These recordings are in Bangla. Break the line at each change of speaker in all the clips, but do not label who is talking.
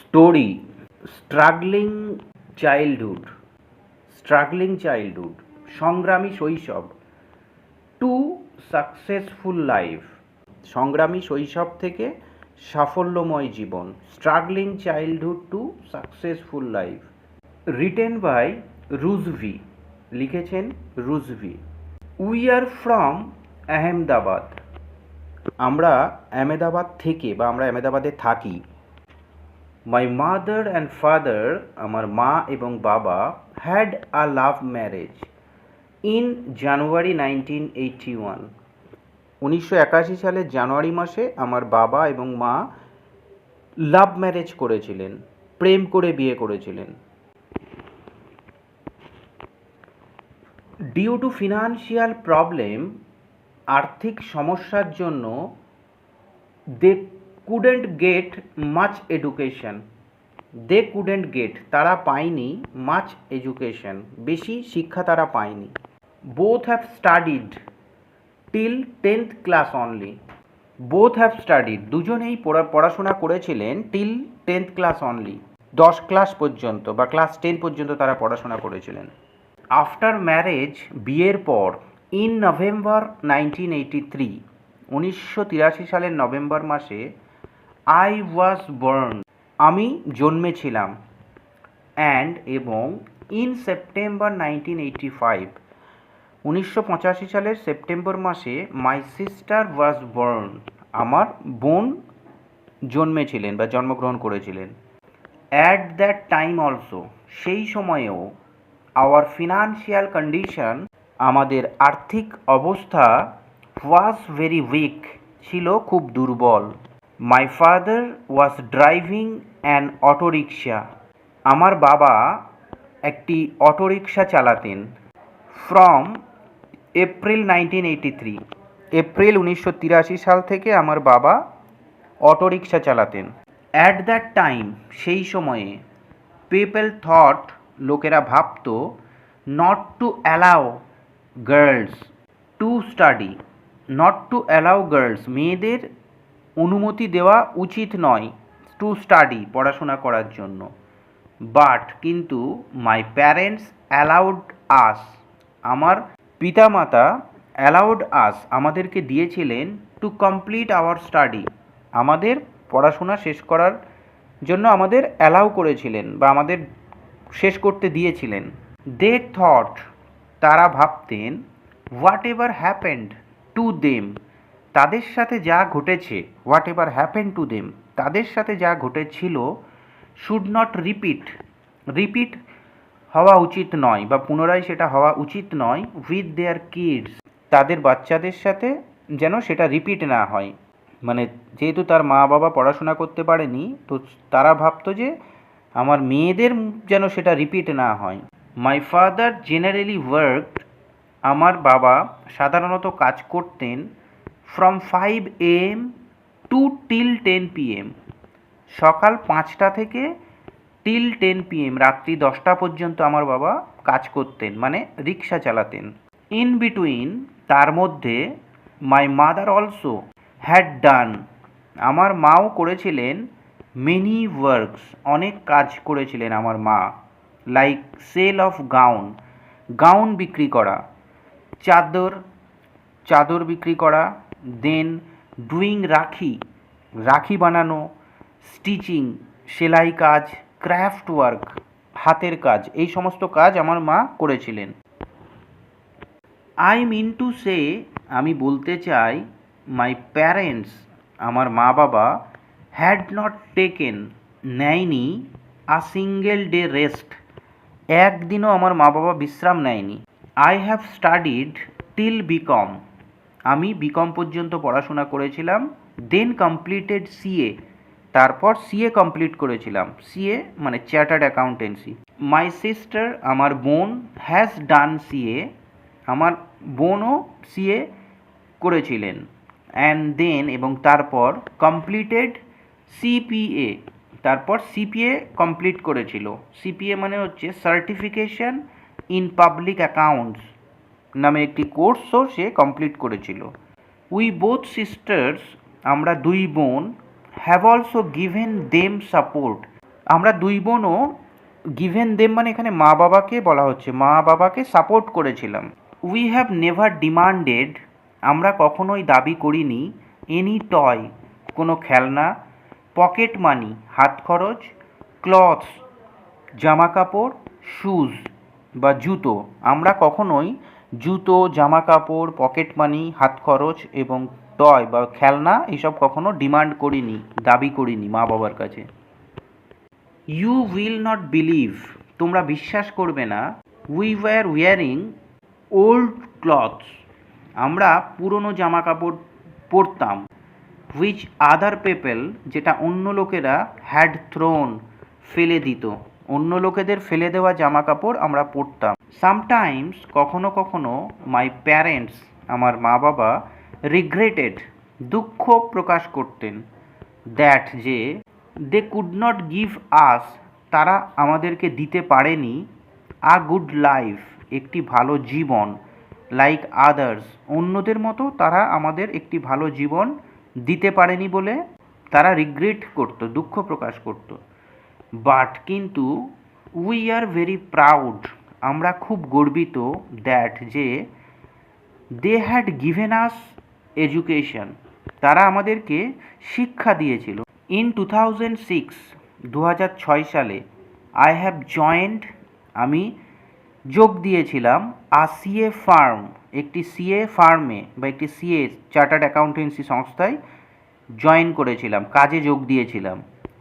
Story, struggling childhood struggling childhood, সংগ্রামী শৈশব, টু সাকসেসফুল লাইফ, সংগ্রামী শৈশব থেকে সাফল্যময় জীবন, struggling childhood to successful life. Written by Rujvi লিখেছেন Rujvi we are from Ahmedabad আমরা আহমেদাবাদ থেকে বা আমরা আহমেদাবাদে থাকি। মাই মাদার অ্যান্ড ফাদার আমার মা এবং বাবা had a love marriage in January nineteen eighty one উনিশশো একাশি সালের জানুয়ারি মাসে আমার বাবা এবং মা লাভ ম্যারেজ করেছিলেন, প্রেম করে বিয়ে করেছিলেন। ডিউ টু ফিনান্সিয়াল প্রবলেম আর্থিক সমস্যার জন্য they couldn't get much education they couldn't get তারা পায়নি মাচ এডুকেশন বেশি শিক্ষা তারা পায়নি। Both have studied till tenth class only both have studied দুজনেই পড়া, পড়াশোনা করেছিলেন টিল টেন্থ ক্লাস অনলি দশ ক্লাস পর্যন্ত বা ক্লাস টেন পর্যন্ত তারা পড়াশোনা করেছিলেন। আফটার ম্যারেজ বিয়ের পর in November nineteen eighty three উনিশশো তিরাশি সালের নভেম্বর মাসে আই ওয়াজ বর্ন আমি জন্মেছিলাম। অ্যান্ড এবং in September nineteen eighty five উনিশশো পঁচাশি সালের সেপ্টেম্বর মাসে মাই সিস্টার ওয়াজ বর্ন আমার বোন জন্মেছিলেন বা জন্মগ্রহণ করেছিলেন। অ্যাট দ্যাট টাইম অলসো সেই সময়েও আওয়ার ফিনান্সিয়াল কন্ডিশন আমাদের আর্থিক অবস্থা ওয়াজ ভেরি উইক ছিল খুব দুর্বল। My father was driving an autorickshaw আমার বাবা একটি অটোরিকশা চালাতেন। From April nineteen eighty three April উনিশশো তিরাশি সাল থেকে আমার বাবা অটোরিকশা চালাতেন। অ্যাট দ্যাট টাইম সেই সময়ে পিপল থট লোকেরা ভাবতো not to allow girls to study not to allow girls মেয়েদের অনুমতি দেওয়া উচিত নয় টু স্টাডি পড়াশোনা করার জন্য। বাট কিন্তু মাই প্যারেন্টস অ্যালাউড আস আমার পিতামাতা অ্যালাউড আস আমাদেরকে দিয়েছিলেন টু কমপ্লিট আওয়ার স্টাডি আমাদের পড়াশোনা শেষ করার জন্য আমাদের অ্যালাউ করেছিলেন বা আমাদের শেষ করতে দিয়েছিলেন। দে থট তারা ভাবতেন whatever happened to them তাদের সাথে যা ঘটেছে whatever happen to them তাদের সাথে যা ঘটেছিল শুড নট রিপিট রিপিট হওয়া উচিত নয় বা পুনরায় সেটা হওয়া উচিত নয় উইথ দেয়ার কিডস তাদের বাচ্চাদের সাথে যেন সেটা রিপিট না হয়। মানে যেহেতু তার মা বাবা পড়াশোনা করতে পারেনি, তো তারা ভাবতো যে আমার মেয়েদের যেন সেটা রিপিট না হয়। মাই ফাদার জেনারেলি ওয়ার্ক আমার বাবা সাধারণত কাজ করতেন। From five AM to till ten PM সকাল পাঁচটা থেকে টিল টেন পিএম রাত্রি দশটা পর্যন্ত আমার বাবা কাজ করতেন মানে রিক্সা চালাতেন। ইন বিটুইন তার মধ্যে my mother also had done আমার মাও করেছিলেন মেনি ওয়ার্কস অনেক কাজ করেছিলেন আমার মা। Like sale of gown gown বিক্রি করা। চাদর চাদর বিক্রি করা। দেন ডুইং রাখি রাখি বানানো স্টিচিং সেলাই কাজ ক্রাফট ওয়ার্ক হাতের কাজ, এই সমস্ত কাজ আমার মা করেছিলেন। আই মিন টু সে আমি বলতে চাই মাই প্যারেন্টস আমার মা বাবা হ্যাড নট টেকেন নেয়নি আ সিঙ্গেল ডে রেস্ট একদিনও আমার মা বাবা বিশ্রাম নেয়নি। I have studied till BCom আমি বিকম পর্যন্ত পড়াশোনা করেছিলাম দেন কমপ্লিটেড সিএ তারপর সিএ কমপ্লিট করেছিলাম। সিএ মানে চার্টার্ড অ্যাকাউন্টেন্সি মাই সিস্টার আমার বোন হ্যাজ ডান সিএ আমার বোনও সিএ করেছিলেন। অ্যান্ড দেন এবং তারপর কমপ্লিটেড সিপিএ তারপর সিপিএ কমপ্লিট করেছিল। সিপিএ মানে হচ্ছে সার্টিফিকেশন ইন পাবলিক অ্যাকাউন্টস নামে একটি কোর্সও সে কমপ্লিট করেছিল। উই বোথ সিস্টার্স আমরা দুই বোন have also given them support আমরা দুই বোনও গিভেন দেম মানে এখানে মা বাবাকে বলা হচ্ছে, মা বাবাকে সাপোর্ট করেছিলাম। উই হ্যাভ নেভার ডিমান্ডেড আমরা কখনোই দাবি করিনি এনি টয় কোনো খেলনা পকেট মানি হাত খরচ ক্লথস জামা কাপড় শুজ বা জুতো, আমরা কখনোই জুতো জামা কাপড় পকেট মানি হাত খরচ এবং টয় বা খেলনা এসব কখনো ডিমান্ড করিনি, দাবি করিনি মা বাবার কাছে। ইউ উইল নট বিলিভ তোমরা বিশ্বাস করবে না we were wearing old clothes আমরা পুরনো জামা কাপড় পরতাম হুইচ আদার পেপেল যেটা অন্য লোকেরা হ্যাড থ্রোন ফেলে দিত, অন্য লোকেদের ফেলে দেওয়া জামা কাপড় আমরা পরতাম। সামটাইমস কখনো কখনো মাই প্যারেন্টস আমার মা বাবা রিগ্রেটেড দুঃখ প্রকাশ করতেন। দ্যাট যে they could not give us তারা আমাদেরকে দিতে পারেনি আ গুড লাইফ একটি ভালো জীবন। লাইক আদার্স অন্যদের মতো তারা আমাদের একটি ভালো জীবন দিতে পারেনি বলে তারা রিগ্রেট করতো, দুঃখ প্রকাশ করতো। বাট কিন্তু উই আর ভেরি প্রাউড আমরা খুব গর্বিত দ্যাট যে they had given us education তারা আমাদেরকে শিক্ষা দিয়েছিল। ইন টু থাউজেন্ড সিক্স দু ছয় সালে আই হ্যাভ জয়েন্ট আমি যোগ দিয়েছিলাম আ সিএ ফার্ম একটি সিএ ফার্মে বা একটি সিএ চার্টার্ড অ্যাকাউন্টেন্সি সংস্থায় জয়েন করেছিলাম, কাজে যোগ দিয়েছিলাম।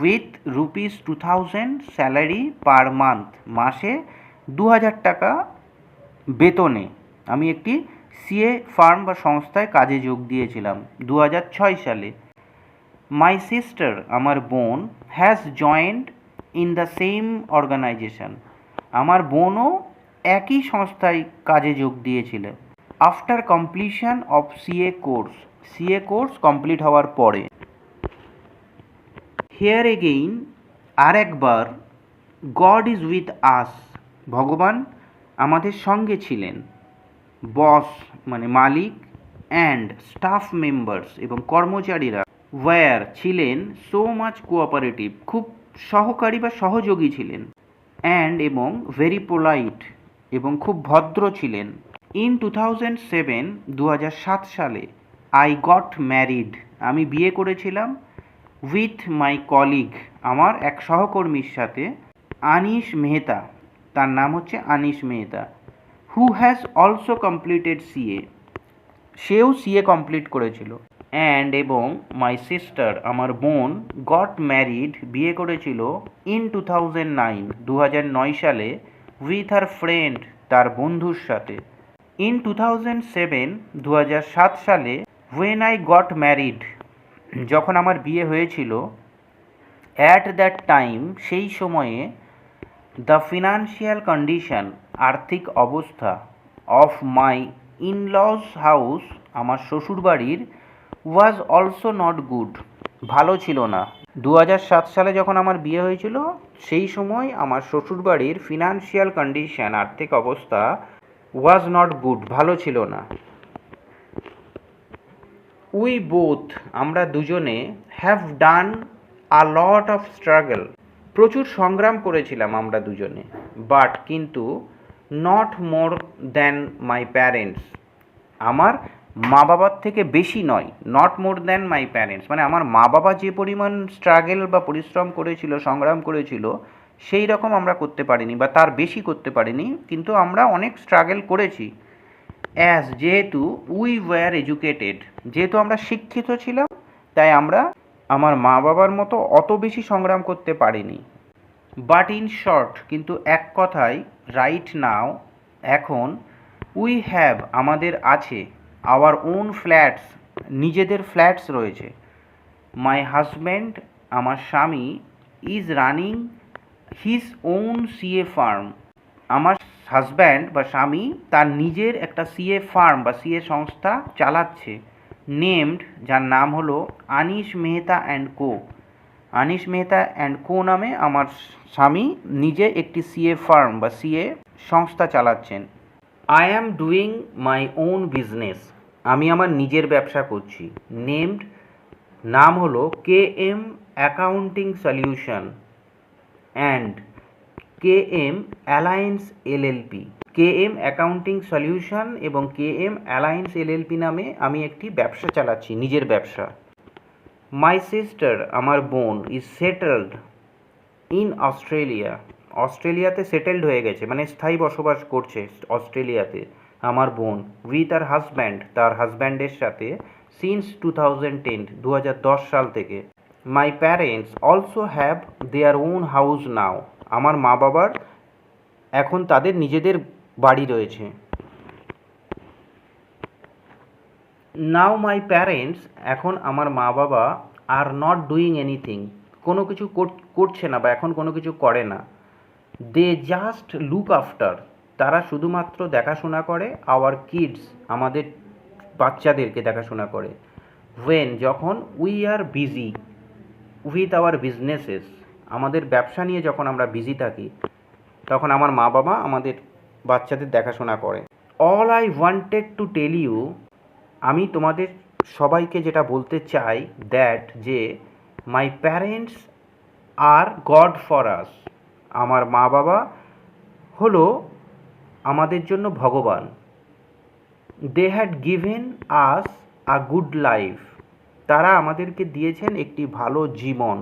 With rupees two thousand salary per month মাসে দু হাজার টাকা বেতনে আমি একটি সিএ ফার্ম বা সংস্থায় কাজে যোগ দিয়েছিলাম দু হাজার ছয় সালে। মাই সিস্টার আমার বোন has joined in the same organisation আমার বোনও একই সংস্থায় কাজে যোগ দিয়েছিল। After completion of CA course CA course complete হওয়ার পরে। হেয়ার এগেইন আর একবার গড ইজ উইথ আস ভগবান আমাদের সঙ্গে ছিলেন। বস মানে মালিক অ্যান্ড স্টাফ মেম্বার্স এবং কর্মচারীরা ওয়্যার ছিলেন সো মাচ কোঅপারেটিভ খুব সহকারী বা সহযোগী ছিলেন অ্যান্ড এবং ভেরি পোলাইট এবং খুব ভদ্র ছিলেন। ইন টু থাউজেন্ড সেভেন দু হাজার সাত সালে আই গট ম্যারিড আমি বিয়ে করেছিলাম উইথ মাই কলিগ আমার এক সহকর্মীর সাথে আনিশ মেহতা। তার নাম হচ্ছে Anish Mehta who has also completed CA সেও সিএ কমপ্লিট করেছিল। অ্যান্ড এবং মাই সিস্টার আমার বোন গট ম্যারিড বিয়ে করেছিল ইন টু থাউজেন্ড নাইন দু নয় সালে উইথ হার ফ্রেন্ড তার বন্ধুর সাথে। ইন টু থাউজেন্ড সেভেন দু সাত সালে ওয়েন আই গট ম্যারিড যখন আমার বিয়ে হয়েছিল অ্যাট দ্যাট টাইম সেই সময়ে দ্য ফিনান্সিয়াল কন্ডিশন আর্থিক অবস্থা অফ মাই ইনলস হাউস আমার শ্বশুরবাড়ির ওয়াজ অলসো নট গুড ভালো ছিল না। দু সাত সালে যখন আমার বিয়ে হয়েছিল, সেই সময় আমার শ্বশুরবাড়ির ফিনান্সিয়াল কন্ডিশন আর্থিক অবস্থা ওয়াজ নট গুড ভালো ছিল না। উই বোথ আমরা দুজনে have done a lot of struggle প্রচুর সংগ্রাম করেছিলাম আমরা দুজনে বাট কিন্তু not more than my parents আমার মা বাবার থেকে বেশি নয় not more than my parents মানে আমার মা বাবা যে পরিমাণ স্ট্রাগেল বা পরিশ্রম করেছিল, সংগ্রাম করেছিল, সেই রকম আমরা করতে পারিনি বা তার বেশি করতে পারিনি, কিন্তু আমরা অনেক স্ট্রাগেল করেছি। অ্যাজ যেহেতু উই ওয়্যার এডুকেটেড যেহেতু আমরা শিক্ষিত ছিলাম, তাই আমরা আমার মা বাবার মতো অত বেশি সংগ্রাম করতে পারিনি। বাট ইন শর্ট কিন্তু এক কথায় রাইট নাও এখন উই হ্যাভ আমাদের আছে আওয়ার ওন ফ্ল্যাটস নিজেদের ফ্ল্যাটস রয়েছে। মাই হাজব্যান্ড আমার স্বামী is running his own CA firm আমার হাজব্যান্ড বা স্বামী তার নিজের একটা সিএ ফার্ম বা সিএ সংস্থা চালাচ্ছে। নেমড যার নাম হলো Anish Mehta and co Anish Mehta and co নামে আমার স্বামী নিজে একটি সিএ ফার্ম বা সিএ সংস্থা চালাচ্ছেন। I am doing my own business আমি আমার নিজের ব্যবসা করছি। নেমড নাম হলো K M accounting solution and K M alliance LLP K M accounting solution এবং কে এম অ্যালায়েন্স এলএলপি নামে আমি একটি ব্যবসা চালাচ্ছি, নিজের ব্যবসা। মাই সিস্টার আমার বোন ইজ সেটেলড ইন অস্ট্রেলিয়া অস্ট্রেলিয়াতে সেটেলড হয়ে গেছে মানে স্থায়ী বসবাস করছে অস্ট্রেলিয়াতে। আমার বোন উইথ আর হাজব্যান্ড তার হাজব্যান্ডের সাথে সিন্স টু থাউজেন্ড টেন দু হাজার দশ সাল থেকে। My parents also have their own house now আমার মা বাবার এখন তাদের নিজেদের বাড়ি রয়েছে। নাও মাই প্যারেন্টস এখন আমার মা বাবা আর নট ডুইং এনিথিং কোনো কিছু কর- করছে না বা এখন কোনো কিছু করে না। দে জাস্ট লুক আফটার তারা শুধুমাত্র দেখাশোনা করে আওয়ার কিডস আমাদের বাচ্চাদেরকে দেখাশোনা করে। ওয়েন যখন we are busy with our businesses আমাদের ব্যবসা নিয়ে যখন আমরা বিজি থাকি, তখন আমার মা বাবা আমাদের বাচ্চাদের দেখাশোনা করে। All I wanted to tell you আমি তোমাদের সবাইকে যেটা বলতে চাই দ্যাট যে my parents are god for us আমার মা বাবা হলো আমাদের জন্য ভগবান। They had given us a good life তারা আমাদেরকে দিয়েছেন একটি ভালো জীবন।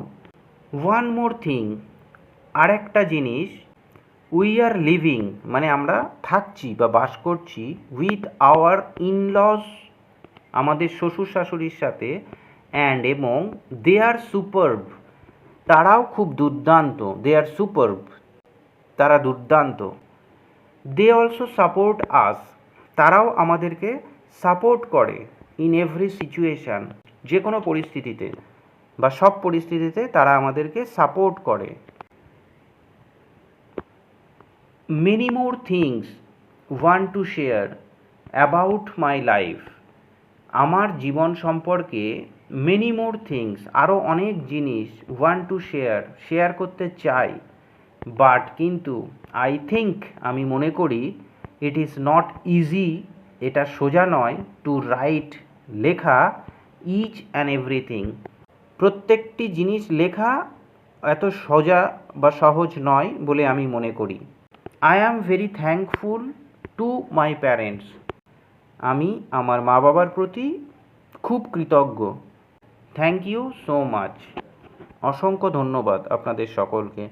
ওয়ান মোর থিং আরেকটা জিনিস উই আর লিভিং মানে আমরা থাকছি বা বাস করছি উইথ আওয়ার ইনলস আমাদের শ্বশুর শাশুড়ির সাথে অ্যান্ড এবং দে আর সুপারব তারাও খুব দুর্দান্ত দে আর সুপারব তারা দুর্দান্ত। দে অলসো সাপোর্ট আস তারাও আমাদেরকে সাপোর্ট করে ইন এভরি সিচুয়েশান যে কোনো পরিস্থিতিতে বা সব পরিস্থিতিতে তারা আমাদেরকে সাপোর্ট করে। Many more things want to share about my life আমার জীবন সম্পর্কে মেনি মোর থিংস আরও অনেক জিনিস ওয়ান টু শেয়ার শেয়ার করতে চাই। বাট কিন্তু আই থিঙ্ক আমি মনে করি ইট ইজ নট ইজি এটা সোজা নয় টু রাইট লেখা ইচ অ্যান্ড এভরিথিং প্রত্যেকটি জিনিস লেখা এত সোজা বা সহজ নয় বলে আমি মনে করি। I am very thankful to my parents আমি আমার মা বাবার প্রতি খুব কৃতজ্ঞ। থ্যাংক ইউ সো মাচ অসংখ্য ধন্যবাদ আপনাদের সকলকে।